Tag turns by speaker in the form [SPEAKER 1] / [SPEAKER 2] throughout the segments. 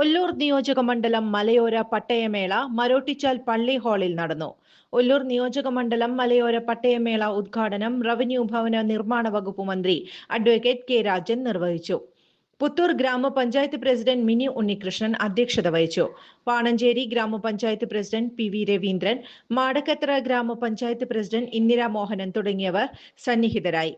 [SPEAKER 1] ഒല്ലൂർ നിയോജക മണ്ഡലം മലയോര പട്ടയമേള മരോട്ടിച്ചാൽ പള്ളി ഹാളിൽ നടന്നു. ഒല്ലൂർ നിയോജക മണ്ഡലം മലയോര പട്ടയമേള ഉദ്ഘാടനം റവന്യൂ ഭവന നിർമ്മാണ വകുപ്പ് മന്ത്രി അഡ്വക്കേറ്റ് കെ രാജൻ നിർവഹിച്ചു. പുത്തൂർ ഗ്രാമപഞ്ചായത്ത് പ്രസിഡന്റ് മിനി ഉണ്ണികൃഷ്ണൻ അധ്യക്ഷത വഹിച്ചു. പാണഞ്ചേരി ഗ്രാമപഞ്ചായത്ത് president P V Raveendran Madakkathara ഗ്രാമപഞ്ചായത്ത് പ്രസിഡന്റ് ഇന്ദിരാ മോഹനൻ തുടങ്ങിയവർ സന്നിഹിതരായി.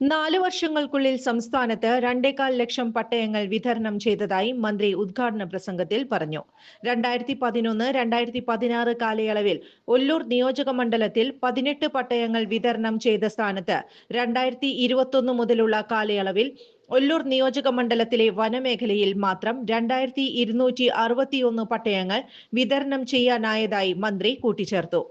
[SPEAKER 1] നാലു വർഷങ്ങൾക്കുള്ളിൽ സംസ്ഥാനത്ത് രണ്ടേകാൽ ലക്ഷം പട്ടയങ്ങൾ വിതരണം ചെയ്തതായി മന്ത്രി ഉദ്ഘാടന പ്രസംഗത്തിൽ പറഞ്ഞു. രണ്ടായിരത്തി പതിനൊന്ന് രണ്ടായിരത്തി പതിനാറ് കാലയളവിൽ ഒല്ലൂർ നിയോജക മണ്ഡലത്തിൽ പതിനെട്ട് പട്ടയങ്ങൾ വിതരണം ചെയ്ത സ്ഥാനത്ത് രണ്ടായിരത്തി ഇരുപത്തൊന്ന് മുതലുള്ള കാലയളവിൽ ഒല്ലൂർ നിയോജക മണ്ഡലത്തിലെ വനമേഖലയിൽ മാത്രം രണ്ടായിരത്തി ഇരുന്നൂറ്റി അറുപത്തിയൊന്ന് പട്ടയങ്ങൾ വിതരണം ചെയ്യാനായതായി മന്ത്രി കൂട്ടിച്ചേർത്തു.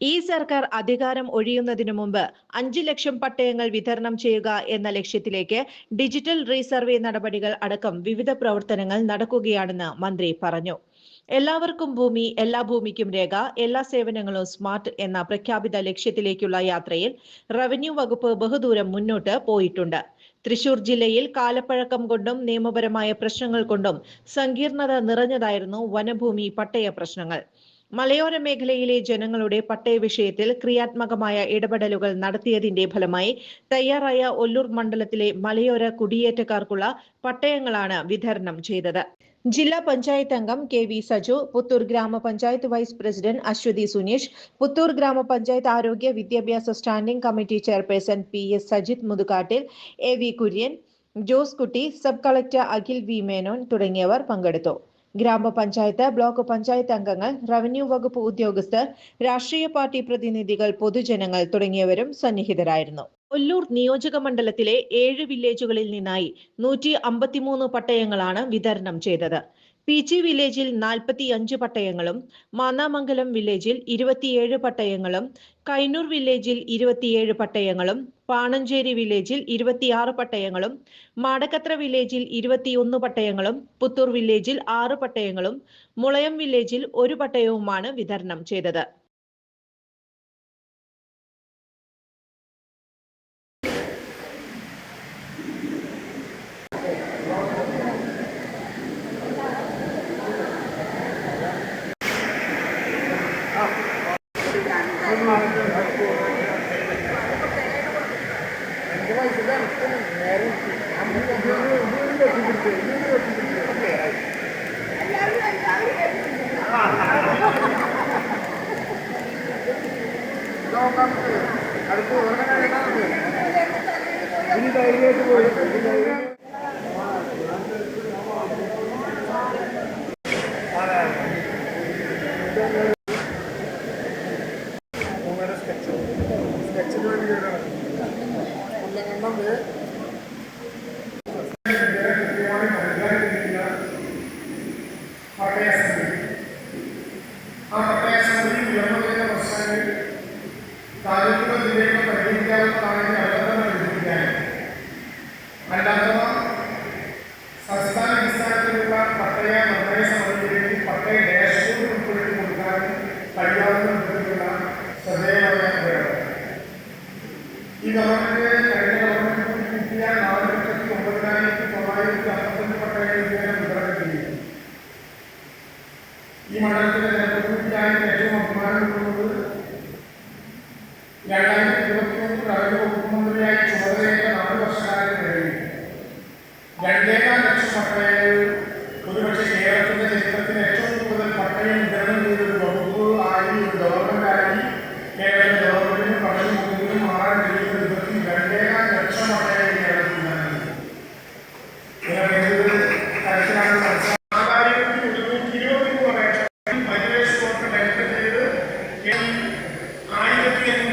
[SPEAKER 1] ഈ സർക്കാർ അധികാരം ഒഴിയുന്നതിനു മുമ്പ് അഞ്ചു ലക്ഷം പട്ടയങ്ങൾ വിതരണം ചെയ്യുക എന്ന ലക്ഷ്യത്തിലേക്ക് ഡിജിറ്റൽ റീസർവേ നടപടികൾ അടക്കം വിവിധ പ്രവർത്തനങ്ങൾ നടക്കുകയാണെന്ന് മന്ത്രി പറഞ്ഞു. എല്ലാവർക്കും ഭൂമി എല്ലാ ഭൂമിക്കും രേഖ എല്ലാ സേവനങ്ങളും സ്മാർട്ട് എന്ന പ്രഖ്യാപിത ലക്ഷ്യത്തിലേക്കുള്ള യാത്രയിൽ റവന്യൂ വകുപ്പ് ബഹുദൂരം മുന്നോട്ട് പോയിട്ടുണ്ട്. തൃശൂർ ജില്ലയിൽ കാലപ്പഴക്കം കൊണ്ടും നിയമപരമായ പ്രശ്നങ്ങൾ കൊണ്ടും സങ്കീർണത നിറഞ്ഞതായിരുന്നു വനഭൂമി പട്ടയ പ്രശ്നങ്ങൾ. മലയോര മേഖലയിലെ ജനങ്ങളുടെ പട്ടയ വിഷയത്തിൽ ക്രിയാത്മകമായ ഇടപെടലുകൾ നടത്തിയതിന്റെ ഫലമായി തയ്യാറായ ഒല്ലൂർ മണ്ഡലത്തിലെ മലയോര കുടിയേറ്റക്കാർക്കുള്ള പട്ടയങ്ങളാണ് വിതരണം ചെയ്തത്. ജില്ലാ പഞ്ചായത്ത് അംഗം കെ വി സജു പുത്തൂർ ഗ്രാമപഞ്ചായത്ത് വൈസ് പ്രസിഡന്റ് അശ്വതി സുനീഷ് പുത്തൂർ ഗ്രാമപഞ്ചായത്ത് ആരോഗ്യ വിദ്യാഭ്യാസ standing committee chairperson P S Sajith Muthukattil A V Kurian Jose Kutty sub collector Akhil V Menon തുടങ്ങിയവർ പങ്കെടുത്തു. ഗ്രാമപഞ്ചായത്ത് ബ്ലോക്ക് പഞ്ചായത്ത് അംഗങ്ങൾ റവന്യൂ വകുപ്പ് ഉദ്യോഗസ്ഥർ രാഷ്ട്രീയ പാർട്ടി പ്രതിനിധികൾ പൊതുജനങ്ങൾ തുടങ്ങിയവരും സന്നിഹിതരായിരുന്നു. ഒല്ലൂർ നിയോജക മണ്ഡലത്തിലെ ഏഴ് വില്ലേജുകളിൽ നിന്നായി നൂറ്റി അമ്പത്തിമൂന്ന് പട്ടയങ്ങളാണ് വിതരണം ചെയ്തത്. പീച്ചി വില്ലേജിൽ നാൽപ്പത്തി അഞ്ച് പട്ടയങ്ങളും മാന്നാമംഗലം വില്ലേജിൽ ഇരുപത്തിയേഴ് പട്ടയങ്ങളും കൈനൂർ വില്ലേജിൽ ഇരുപത്തിയേഴ് പട്ടയങ്ങളും പാണഞ്ചേരി വില്ലേജിൽ ഇരുപത്തിയാറ് പട്ടയങ്ങളും മാടക്കത്ര വില്ലേജിൽ ഇരുപത്തിയൊന്ന് പട്ടയങ്ങളും പുത്തൂർ വില്ലേജിൽ ആറ് പട്ടയങ്ങളും മുളയം വില്ലേജിൽ ഒരു പട്ടയവുമാണ് വിതരണം ചെയ്തത്.
[SPEAKER 2] ഇനി ധൈര്യമായിട്ട് പോയി. ആ പട്ടയ സമിതി ഉയർന്നു വരുന്ന പ്രശ്നങ്ങൾ താലൂക്കുകൾ ജില്ലകൾ പരിഹരിക്കാവുന്നതാണെങ്കിൽ അവരെ പരിഹരിക്കാനും അല്ലാത്തവ സംസ്ഥാന അടിസ്ഥാനത്തിലുള്ള പട്ടയ നിർണയ സമിതിയിലേക്ക് പട്ടയ ഡാഷ്ബോർഡ് ഉൾപ്പെടുത്തി കൊടുക്കാനും കഴിയാവുന്ന വിധത്തിലുള്ള ശ്രദ്ധേയമായ പ്രയോഗം ഈ ഗവൺമെന്റ് കഴിഞ്ഞ ഗവൺമെന്റ് கிடைக்க நடைபெற்று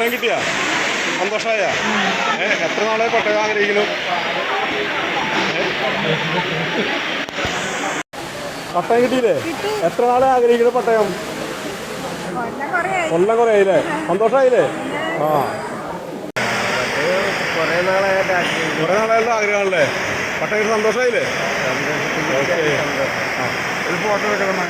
[SPEAKER 2] പട്ടയം
[SPEAKER 3] കിട്ടിയ? സന്തോഷമായ ഏ എത്ര നാളെ പട്ടയം ആഗ്രഹിക്കുന്നു? പട്ടയം കിട്ടിയില്ലേ? എത്ര നാളെ ആഗ്രഹിക്കുന്നു പട്ടയം കൊല്ലം കുറേ ആയില്ലേ സന്തോഷമായില്ലേ ആ.
[SPEAKER 4] കുറേ നാളായിട്ട്
[SPEAKER 3] കുറേ നാളായിട്ട് ആഗ്രഹമാണല്ലേ? പട്ടയം സന്തോഷമായില്ലേ ഓക്കെ.
[SPEAKER 4] ഒരു ഫോട്ടോ എടുക്കണം